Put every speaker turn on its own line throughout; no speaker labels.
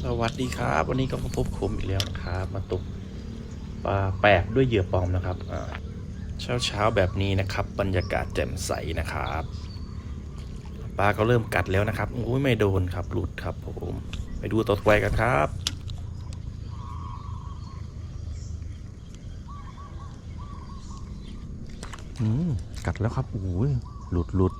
สวัสดีครับ วันนี้ก็มาพบผมอีกแล้วนะครับ มาตกปลาแปลกด้วยเหยื่อปลอมนะครับเช้าเช้าแบบนี้นะครับ บรรยากาศแจ่มใสนะครับปลาก็เริ่มกัดแล้วนะครับอุ้ยไม่โดนครับหลุดครับผมไปดูตัวต่อไปกันครับอืมกัดแล้วครับอุ้ยหลุดหลุด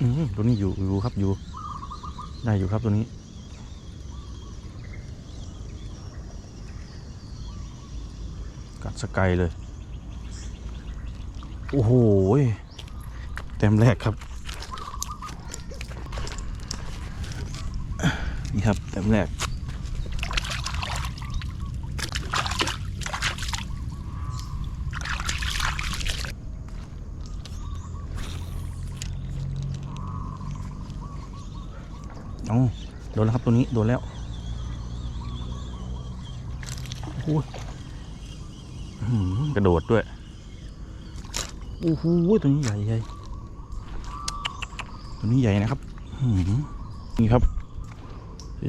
อืมตัวนี้อยู่อยู่ครับอยู่ ได้อยู่ครับตัวนี้ กัดสกายเลย โอ้โหเต็มแรกครับ นี่ครับเต็มแรก เอโดนแล้วครับตัวนี้โดนแล้วโอ้โหอื้อหือกระโดดด้วยโอ้โหตัวนี้ใหญ่ใหญ่ตัวนี้ใหญ่นะครับนี่ครับ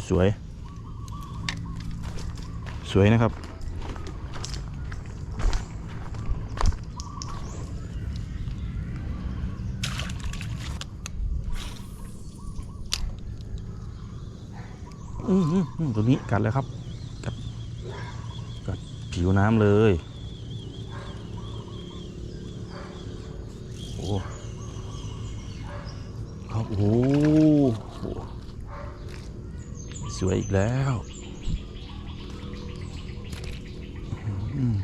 สวย สวยนะครับ อืมอืมอืม ตัวนี้กัดแล้วครับ กัดกัดผิวน้ำเลยโอ้ครับโอ้โหสวยอีกแล้ว อืม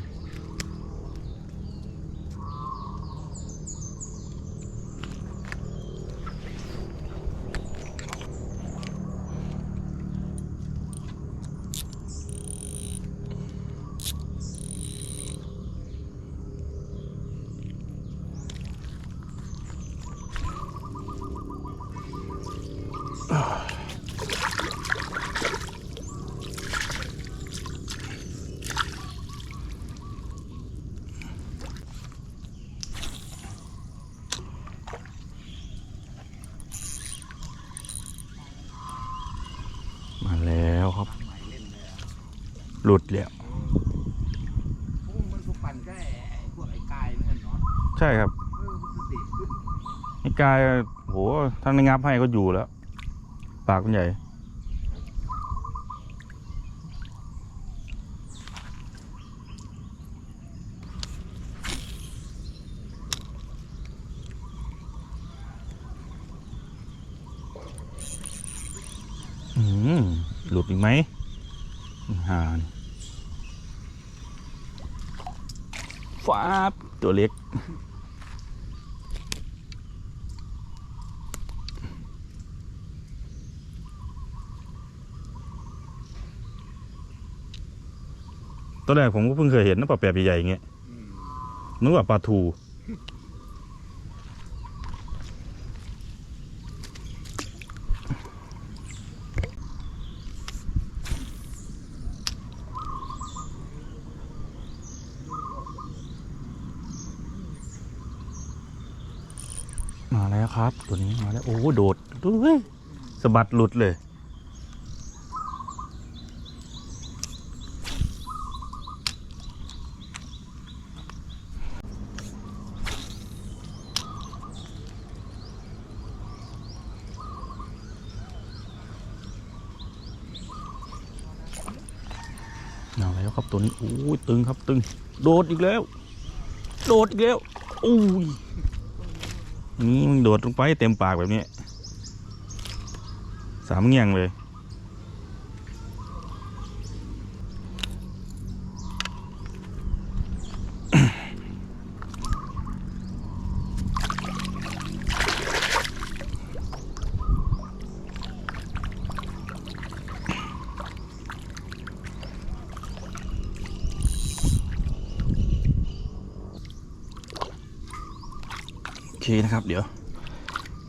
ครับ หลุดแล้ว
พวกมันสุปั่นแค่ไอ้พวกไอ้กายไม่ใช่เนาะ
ใช่ครับ
เออมันคือเด็กขึ้น
ไอ้กายโหถ้าไม่งับให้ก็อยู่แล้ว ปากมันใหญ่ อืม หลุดอีกไหมหานฟ้าบตัวเล็ก ตอนแรกผมก็เพิ่งเคยเห็นนะปลาแปบใหญ่ๆอย่างเงี้ย
อืม
นึกว่าปลาทู แล้วครับ ตัวนี้มาแล้วโอ้โดดดูเฮ้ยสะบัดหลุดเลย เอาแล้วครับตัวนี้โอ้ยตึงครับตึง โดดอีกแล้ว โดดอีกแล้วอุ้ย นี่มึงโดดลงไปเต็มปากแบบนี้ สามเงี้ยงเลย เคนะครับ เดี๋ยว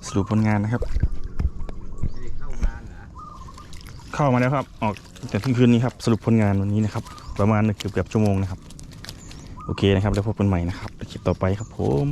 สรุปผลงานนะครับ
เข้า
มาแล้วครับ ออกแต่ที่คืนนี้ครับ สรุปผลงานวันนี้นะครับ ประมาณเกือบเกือบชั่วโมงนะครับ โอเคนะครับ แล้วพบกันใหม่นะครับคลิปต่อไปครับผม